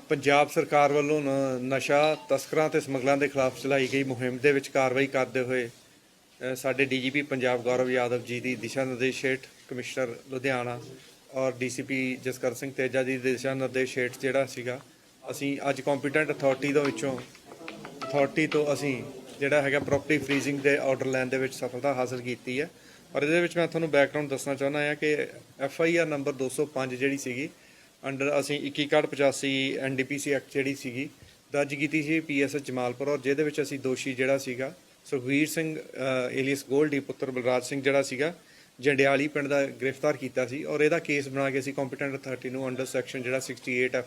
ਪੰਜਾਬ ਸਰਕਾਰ ਵੱਲੋਂ ਨਸ਼ਾ ਤਸਕਰਾਂ ਤੇ ਸਮਗਲਰਾਂ ਦੇ ਖਿਲਾਫ ਚਲਾਈ ਗਈ ਮੁਹਿੰਮ ਦੇ ਵਿੱਚ ਕਾਰਵਾਈ ਕਰਦੇ ਹੋਏ ਅ, ਸਾਡੇ ਡੀਜੀਪੀ ਪੰਜਾਬ ਗੌਰਵ ਯਾਦਵ ਜੀ ਦੀ ਦਿਸ਼ਾ ਨਿਰਦੇਸ਼ ਹੇਠ ਕਮਿਸ਼ਨਰ ਲੁਧਿਆਣਾ ਔਰ ਡੀਸੀਪੀ ਜਸਕਰ ਸਿੰਘ ਤੇਜਾ ਜੀ ਦੇ ਦਿਸ਼ਾ ਨਿਰਦੇਸ਼ ਹੇਠ ਜਿਹੜਾ ਸੀਗਾ ਅਸੀਂ ਅੱਜ ਕੰਪੀਟੈਂਟ ਅਥਾਰਟੀ ਦੇ ਵਿੱਚੋਂ ਅਥਾਰਟੀ ਤੋਂ ਅਸੀਂ ਜਿਹੜਾ ਹੈਗਾ ਪ੍ਰੋਪਰਟੀ ਫ੍ਰੀਜ਼ਿੰਗ ਦੇ ਆਰਡਰ ਲੈਣ ਦੇ ਵਿੱਚ ਸਫਲਤਾ ਹਾਸਲ ਕੀਤੀ ਹੈ। ਔਰ ਇਹਦੇ ਵਿੱਚ ਮੈਂ ਤੁਹਾਨੂੰ ਬੈਕਗ੍ਰਾਉਂਡ ਦੱਸਣਾ ਚਾਹੁੰਦਾ ਹਾਂ ਕਿ ਐਫ ਆਈ ਆਰ ਨੰਬਰ 205 ਜਿਹੜੀ ਸੀਗੀ ਅੰਡਰ ਅਸੀਂ 2185 ਐਨਡੀਪੀਸੀ ਐਕਟ ਜਿਹੜੀ ਸੀਗੀ, ਦਰਜ ਕੀਤੀ ਸੀ ਪੀਐਸਐਸ ਜਮਾਲਪੁਰ ਔਰ ਜਿਹਦੇ ਵਿੱਚ ਅਸੀਂ ਦੋਸ਼ੀ ਜਿਹੜਾ ਸੀਗਾ, ਸੁਖਵੀਰ ਸਿੰਘ ਏਲੀਅਸ ਗੋਲਡੀ, ਪੁੱਤਰ ਬਲਰਾਜ ਸਿੰਘ ਜਿਹੜਾ ਸੀਗਾ, ਜੰਡਿਆਲੀ ਪਿੰਡ ਦਾ ਗ੍ਰਿਫਤਾਰ ਕੀਤਾ ਸੀ ਔਰ ਇਹਦਾ ਕੇਸ ਬਣਾ ਕੇ ਅਸੀਂ ਕੰਪੀਟੈਂਟ ਅਥਾਰਟੀ ਨੂੰ ਅੰਡਰ ਸੈਕਸ਼ਨ ਜਿਹੜਾ 68 ਐਫ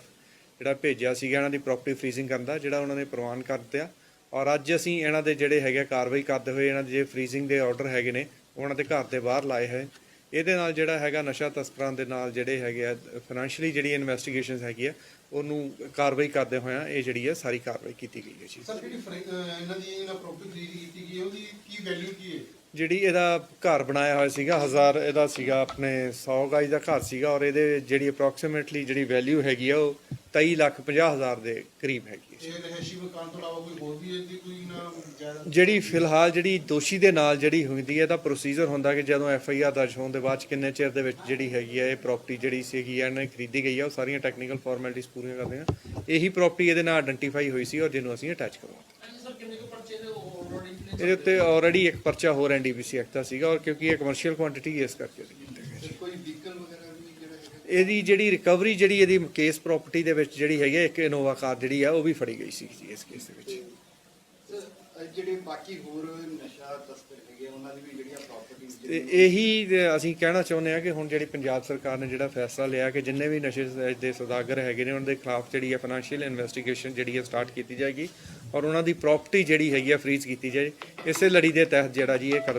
ਜਿਹੜਾ ਭੇਜਿਆ ਸੀਗਾ, ਇਹਨਾਂ ਦੀ ਪ੍ਰਾਪਰਟੀ ਫ੍ਰੀਜ਼ਿੰਗ ਕਰਨ ਦਾ, ਜਿਹੜਾ ਉਹਨਾਂ ਨੇ ਪ੍ਰਵਾਨ ਕਰ ਦਿੱਤਾ। ਔਰ ਅੱਜ ਅਸੀਂ ਇਹਨਾਂ ਦੇ ਜਿਹੜੇ ਹੈਗੇ ਆ ਕਾਰਵਾਈ ਕਰਦੇ ਹੋਏ, ਇਹਨਾਂ ਦੇ ਜੇ ਫ੍ਰੀਜ਼ਿੰਗ ਦੇ ਆਰਡਰ ਹੈਗੇ ਨੇ ਉਹਨਾਂ ਦੇ ਘਰ ਦੇ ਬਾਹਰ ਲਾਏ ਹੋਏ। ਇਹਦੇ ਨਾਲ ਜਿਹੜਾ ਹੈਗਾ ਨਸ਼ਾ ਤਸਕਰਾਂ ਦੇ ਨਾਲ ਜਿਹੜੇ ਹੈਗੇ ਆ ਫਾਈਨੈਂਸ਼ੀਅਲੀ ਜਿਹੜੀ ਇਨਵੈਸਟੀਗੇਸ਼ਨਸ ਹੈਗੀ ਆ ਉਹਨੂੰ ਕਾਰਵਾਈ ਕਰਦੇ ਹੋਇਆ ਇਹ ਜਿਹੜੀ ਹੈ ਸਾਰੀ ਕਾਰਵਾਈ ਕੀਤੀ ਗਈ ਹੈ ਜੀ। ਸਰ ਜਿਹੜੀ ਇਹਨਾਂ ਦੀ ਇਹਨਾਂ ਪ੍ਰੋਪਰਟੀ ਖਰੀਦ ਕੀਤੀ ਗਈ ਉਹਦੀ ਕੀ ਵੈਲਿਊ ਕੀ ਹੈ? ਜਿਹੜੀ ਇਹਦਾ ਘਰ ਬਣਾਇਆ ਹੋਇਆ ਸੀਗਾ ਹਜ਼ਾਰ ਇਹਦਾ ਸੀਗਾ ਆਪਣੇ 100 ਗਾਜ ਦਾ ਘਰ ਸੀਗਾ ਔਰ ਇਹਦੇ ਜਿਹੜੀ ਅਪਰੋਕਸੀਮੇਟਲੀ ਜਿਹੜੀ ਵੈਲਿਊ ਹੈਗੀ ਆ ਉਹ 23 ਲੱਖ 50 ਹਜ਼ਾਰ ਦੇ ਕਰੀਬ ਹੈਗੀ ਹੈ। ਇਹ ਰਹਿਸ਼ੀ ਮਕਾਨ ਤੋਂ ਇਲਾਵਾ ਕੋਈ ਹੋਰ ਵੀ ਇਹਦੀ ਕੋਈ ਨਾ ਜਾਇਦਾਦ? ਜਿਹੜੀ ਫਿਲਹਾਲ ਜਿਹੜੀ ਦੋਸ਼ੀ ਦੇ ਨਾਲ ਜਿਹੜੀ ਹੁੰਦੀ ਹੈ ਇਹਦਾ ਪ੍ਰੋਸੀਜਰ ਹੁੰਦਾ ਕਿ ਜਦੋਂ ਐਫ ਆਈ ਆਰ ਦਰਜ ਹੋਣ ਦੇ ਬਾਅਦ 'ਚ ਕਿੰਨੇ ਚਿਰ ਦੇ ਵਿੱਚ ਜਿਹੜੀ ਹੈਗੀ ਹੈ ਇਹ ਪ੍ਰਾਪਰਟੀ ਜਿਹੜੀ ਸੀਗੀ ਹੈ ਇਹਨੇ ਖਰੀਦੀ ਗਈ ਹੈ ਉਹ ਸਾਰੀਆਂ ਟੈਕਨੀਕਲ ਫਾਰਮੈਲਿਟੀਆਂ ਪੂਰੀਆਂ ਕਰਦੇ ਆ ਇਹੀ ਪ੍ਰਾਪਰਟੀ ਇਹਦੇ ਨਾਲ ਆਇਡੈਂਟੀਫਾਈ ਹੋਈ ਸੀ ਔਰ ਜਿਹਨੂੰ ਅਸੀਂ ਅਟੈਚ ਕਰਵਾਤਾ ਸਰ ਕਿੰਨੇ ਕੁ ਪਰਚੇ ਦੇ ਆਲਰੇਡੀ ਇਹਦੇ ਉੱਤੇ ਆਲਰੇਡੀ ਇੱਕ ਪਰਚਾ ਹੋਰ ਐਨਡੀਪੀਸੀ ਐਕਟ ਦਾ ਸੀਗਾ ਔਰ ਕਿਉਂਕਿ ਇਹ ਕਮਰਸ਼ੀਅਲ ਕੁਆਂਟੀਟੀ ਇਸ ਕਰਕੇ ਤੇ ਕੋਈ ਵਹੀਕਲ ਵਗੈਰਾ ਇਹਦੀ ਜਿਹੜੀ ਰਿਕਵਰੀ ਜਿਹੜੀ ਇਹਦੀ ਕੇਸ ਪ੍ਰਾਪਰਟੀ ਦੇ ਵਿੱਚ ਜਿਹੜੀ ਹੈਗੀ ਹੈ, ਇੱਕ ਇਨੋਵਾ ਕਾਰ ਜਿਹੜੀ ਆ ਉਹ ਵੀ ਫੜੀ ਗਈ ਸੀ ਜੀ ਇਸ ਕੇਸ ਦੇ ਵਿੱਚ। ਸਰ ਅਹ ਜਿਹੜੇ ਬਾਕੀ ਹੋਰ ਨਸ਼ਾ ਤਸਕਰ ਹੈਗੇ ਉਹਨਾਂ ਦੀ ਵੀ ਜਿਹੜੀਆਂ ਪ੍ਰਾਪਰਟੀ ਤੇ ਇਹੀ ਅਸੀਂ ਕਹਿਣਾ ਚਾਹੁੰਦੇ ਆ ਕਿ ਹੁਣ ਜਿਹੜੀ ਪੰਜਾਬ ਸਰਕਾਰ ਨੇ ਜਿਹੜਾ ਫੈਸਲਾ ਲਿਆ ਕਿ ਜਿੰਨੇ ਵੀ ਨਸ਼ੇ ਦੇ ਸੌਦਾਗਰ ਹੈਗੇ ਨੇ ਉਹਨਾਂ ਦੇ ਖਿਲਾਫ ਜਿਹੜੀ ਹੈ ਫਾਈਨੈਂਸ਼ੀਅਲ ਇਨਵੈਸਟੀਗੇਸ਼ਨ ਜਿਹੜੀ ਹੈ ਸਟਾਰਟ ਕੀਤੀ ਜਾਏਗੀ ਔਰ ਉਹਨਾਂ ਦੀ ਪ੍ਰਾਪਰਟੀ ਜਿਹੜੀ ਹੈਗੀ ਹੈ ਫ੍ਰੀਜ਼ ਕੀਤੀ ਜਾਏ। ਇਸੇ ਲੜੀ ਦੇ ਤਹਿਤ ਜਿਹੜਾ ਜੀ ਇਹ